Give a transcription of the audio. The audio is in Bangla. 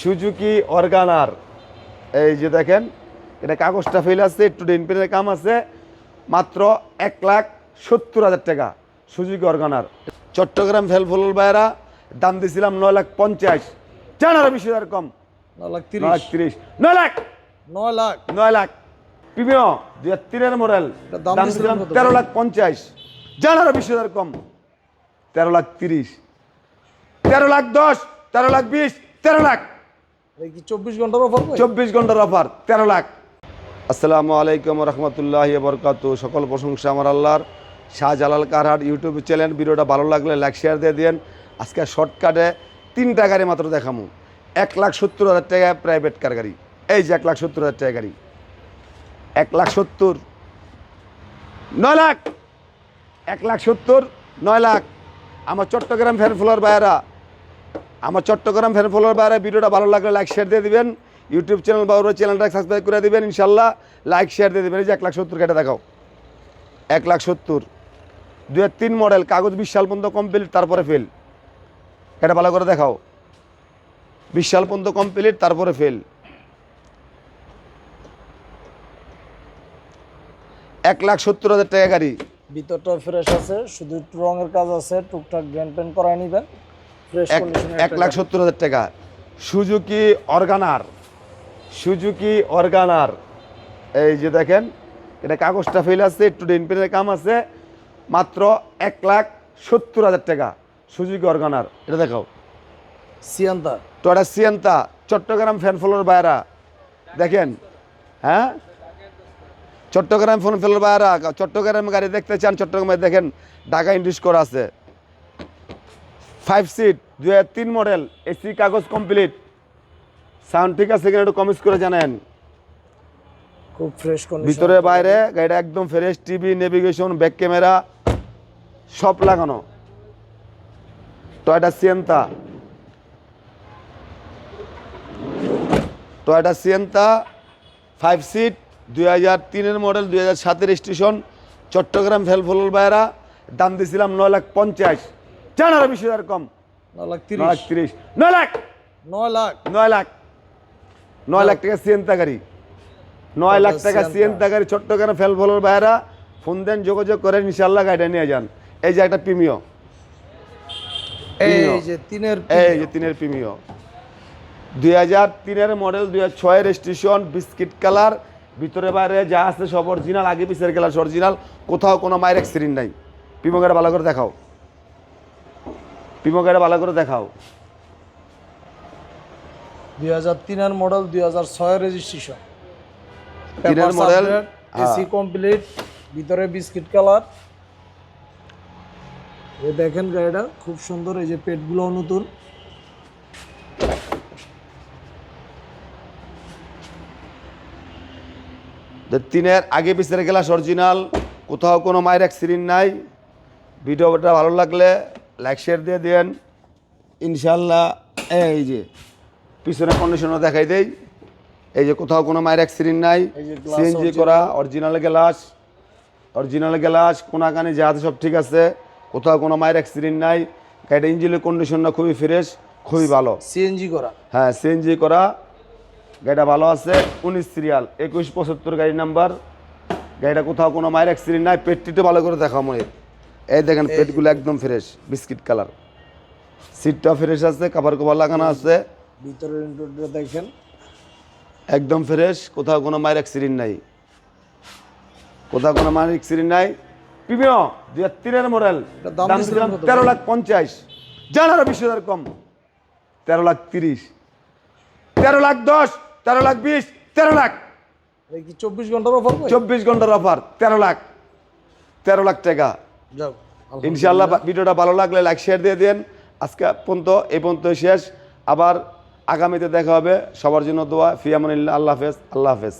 Suzuki Wagon R. এই যে দেখেন এটা কাগজটা ফেল আছে একটু ডেনপেনের কাম আছে মাত্র এক লাখ সত্তর হাজার টাকা সুজুকি অর্গানার। চট্টগ্রাম ফেলফুল বাইরা দাম দিয়েছিলাম নয় লাখ পঞ্চাশ। চার আরও বিশ হাজার কম। নয় লাখ নয় লাখ তিরিশ। নয় লাখ! নয় লাখ। নয় লাখ। প্রিমিয় দুই হাজার তিনের মডেল। দাম দিয়েছিলাম তেরো লাখ পঞ্চাশ। চার আরও বিশ হাজার কম। তেরো লাখ তিরিশ। তেরো লাখ দশ তেরো লাখ বিশ তেরো লাখ। চব্বিশ ঘণ্টার অফার চব্বিশ ঘণ্টার অফার তেরো লাখ। আসসালামু আলাইকুম রহমতুল্লাহ বরকাত সকল প্রশংসা আমার আল্লাহর। শাহজালাল কারহাট ইউটিউব চ্যানেল ভিডিওটা ভালো লাগলে লাইক শেয়ার দিয়ে দিন আজকে শর্টকাটে তিনটা গাড়ি মাত্র দেখামু। এক লাখ সত্তর হাজার টাকা প্রাইভেট কার গাড়ি। এই যে এক লাখ সত্তর হাজার টাকা গাড়ি। এক লাখ সত্তর নয় লাখ। এক লাখ সত্তর নয় লাখ। আমার চট্টগ্রাম ফ্যান ফ্লোর বাইরা আমার চট্টগ্রাম ফ্যান ফলোয়ার বাইরে, ভিডিওটা ভালো লাগলে লাইক শেয়ার দিয়ে দিবেন। ইউটিউব চ্যানেল বা ওর চ্যানেলটা সাবস্ক্রাইব করে দিবেন, ইনশাল্লাহ লাইক শেয়ার দিয়ে দেবেন। এই যে এক লাখ সত্তর কেটে দেখাও। এক লাখ সত্তর। দু তিন মডেল কাগজ বিশ সাল পর্যন্ত কমপ্লিট তারপরে ফেল এটা ভালো করে দেখাও। বিশ সাল পর্যন্ত কমপ্লিট তারপরে ফেল এক লাখ সত্তর হাজার টাকা গাড়ি। ভিতরটা ফ্রেশ আছে, শুধু রঙের কাজ আছে, টুকটাক গ্যান প্যান করায় নিবেন। এক লাখ সত্তর হাজার টাকা। Suzuki Wagon R. Suzuki Wagon R. এই যে দেখেন এটা কাগজটা ফেল আছে একটু ডেনপেনের কাম আছে মাত্র এক লাখ সত্তর হাজার টাকা সুজুকি অর্গানার। এটা দেখাও। Sienta Toyota Sienta Chittagong fan follower বাইরা দেখেন হ্যাঁ? চট্টগ্রাম ফোন ফেলোর বাইরা চট্টগ্রাম গাড়ি দেখতে চান চট্টগ্রামে দেখেন ঢাকা ইন্ডুস করা আছে। ফাইভ সিট দু হাজার তিন মডেল এসি কাগজ কমপ্লিট সাউন্ড ঠিক আছে কিনা একটু কমেন্টস করে জানেন। খুব ফ্রেশ ভিতরে বাইরে গাড়িটা একদম fresh TV navigation back camera সব লাগানো। Toyota Sienta Toyota Sienta five seat দুই হাজার তিনের মডেল দুই হাজার সাতের স্টেশন চট্টগ্রাম ফেলফুল বাইরা। দাম দিয়েছিলাম নয় লাখ পঞ্চাশ। আরও বিশ হাজার কম নয় লাখ লাখ তিরিশ। নয় লাখ নয় লাখ নয় লাখ নয় লাখ টাকা সিএনতা গাড়ি নয় লাখ টাকা সিয়েন্তা। সিএনতা। গাড়ি চট্টগ্রাম ফেল ফলোর বাইরা ফোন দেন যোগাযোগ করেন ইনশাল্লাহ গাড়িটা নিয়ে যান। এই যে একটা এই যে তিনের এই যে তিনের দুই হাজার তিনের মডেল দুই হাজার ছয়ের স্টেশন বিস্কিট কালার ভিতরে বাইরে যা আছে সব অরিজিনাল আগে পিসের গ্লাস অরিজিনাল কোথাও কোনো মায়ের অ্যাক্সিডেন্ট নাই। প্রিমো গাড়ি ভালো করে দেখাও। গাড়ি ভালো করে দেখাও। দুই হাজার তিনের মডেল দুই হাজার ছয়ের রেজিস্ট্রেশন তিনের model, এসি কমপ্লিট ভিতরে বিস্কিট কালার এই দেখেন গাড়িটা খুব সুন্দর এই যে পেটগুলো নতুন। তিনের আগে পিছের গ্লাস অরিজিনাল কোথাও কোনো মায়ের অ্যাক্সিডেন্ট নাই। ভিডিওটা ভালো লাগলে লাইক শেয়ার দিয়ে দেন ইনশাল্লাহ এই যে পিছনে কন্ডিশনও দেখাই দেই। এই যে কোথাও কোনো মায়ের অ্যাক্সিডেন্ট নাই। সিএনজি করা অরিজিনাল গ্লাস অরিজিনাল গ্লাস কোনাকানি যা আছে সব ঠিক আছে। কোথাও কোনো মায়ের অ্যাক্সিডেন্ট নাই। গাড়িটা ইঞ্জিনের কন্ডিশনটা খুবই ফ্রেশ খুবই ভালো। সিএনজি করা। হ্যাঁ সিএনজি করা। গাড়িটা ভালো আছে। উনিশ সিরিয়াল একুশ পঁচাত্তর গাড়ি নাম্বার গাড়িটা কোথাও কোনো মায়ের অ্যাক্সিডেন্ট নাই। পেটটিতে ভালো করে দেখা মনে এই দেখেন পেটগুলো একদম ফ্রেশ বিস্কিট কালার সিটটা ফ্রেশ আছে কাভার কভার লাগানো আছে। ভিতরের ইন্টারভিউ দেখেন। একদম ফ্রেশ কোথাও কোনো মায়ের অ্যাক্সিডেন্ট নাই। কোথাও কোনো মায়ের অ্যাক্সিডেন্ট নাই। প্রিমিয় দুই হাজার তিনের মডেল দাম তেরো লাখ পঞ্চাশ। জান আরও বিশ হাজার কম। তেরো লাখ তিরিশ। তেরো লাখ দশ তেরো লাখ বিশ তেরো লাখ। চব্বিশ ঘণ্টার অফার চব্বিশ ঘণ্টার অফার তেরো লাখ। তেরো লাখ টাকা। ইনশাল্লাহ ভিডিওটা ভালো লাগলে লাইক শেয়ার দিয়ে দেন আজকে পর্যন্ত, এই পর্যন্ত শেষ। আবার আগামীতে দেখা হবে। সবার জন্য দোয়া। ফিয়ামিল্লা আল্লাহ হাফেজ। আল্লাহ হাফেজ।